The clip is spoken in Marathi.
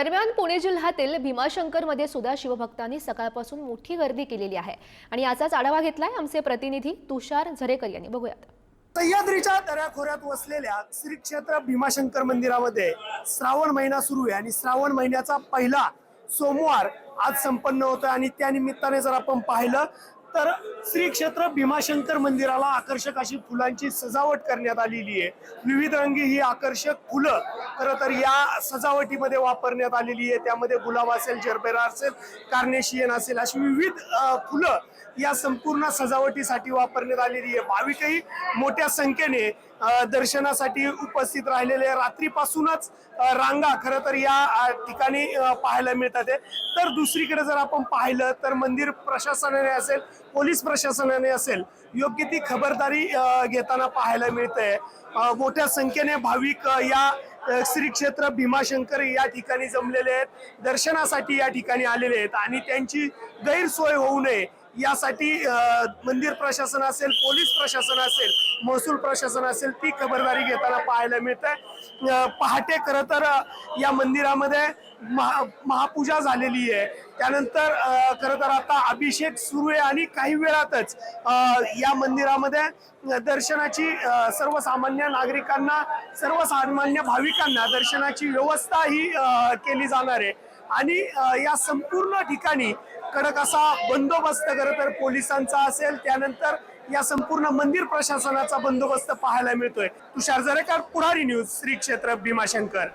दरम्यान पुणे जिल्ह्यातील भीमाशंकरमध्ये सुद्धा शिवभक्तांनी सकाळपासून मोठी गर्दी केलेली आहे. आणि याचाच आढावा घेतलाय आमचे प्रतिनिधी तुषार झरेकर यांनी. बघूयात. सह्याद्रीच्या दऱ्याखोऱ्यात वसलेल्या श्री क्षेत्र भीमाशंकर मंदिरामध्ये श्रावण महिना सुरू आहे आणि श्रावण महिन्याचा पहिला सोमवार आज संपन्न होतोय. आणि त्या निमित्ताने जर आपण पाहिलं तर श्री क्षेत्र भीमाशंकर मंदिराला आकर्षक अशी फुलांची सजावट करण्यात आलेली आहे. विविध रंगी ही आकर्षक फुलं खरं तर या सजावटीमध्ये वापरण्यात आलेली आहे. त्यामध्ये गुलाब असेल जरबेरा असेल कार्नेशियन असेल अशी विविध फुलं या संपूर्ण सजावटीसाठी वापरण्यात आलेली आहे. भाविकही मोठ्या संख्येने दर्शनासाठी उपस्थित राहिलेले रात्रीपासूनच रांगा खरं तर या ठिकाणी पाहायला मिळतात आहे. तर दुसरीकडे जर आपण पाहिलं तर मंदिर प्रशासनाने असेल पोलीस प्रशासनाने असेल योग्य ती खबरदारी घेताना पाहायला मिळते मोठ्या संख्येने भाविक या श्री क्षेत्र भीमाशंकर या ठिकाणी जमलेले आहेत. दर्शनासाठी या ठिकाणी आलेले आहेत आणि त्यांची गैरसोय होऊ नये. यासाठी मंदिर प्रशासन असेल पोलीस प्रशासन असेल महसूल प्रशासन असेल ती खबरदारी घेताना पाहायला मिळत आहे पहाटे खरं तर या मंदिरामध्ये महा महापूजा झालेली आहे. त्यानंतर खरं तर आता अभिषेक सुरू आहे आणि काही वेळातच या मंदिरामध्ये दर्शनाची सर्वसामान्य नागरिकांना सर्वसामान्य भाविकांना दर्शनाची व्यवस्था ही केली जाणार आहे. आणि या संपूर्ण ठिकाणी कडक असा बंदोबस्त खरं तर पोलिसांचा असेल त्यानंतर या संपूर्ण मंदिर प्रशासनाचा बंदोबस्त पाहायला मिळतोय. तुषार जरेकर पुढारी न्यूज श्री क्षेत्र भीमाशंकर.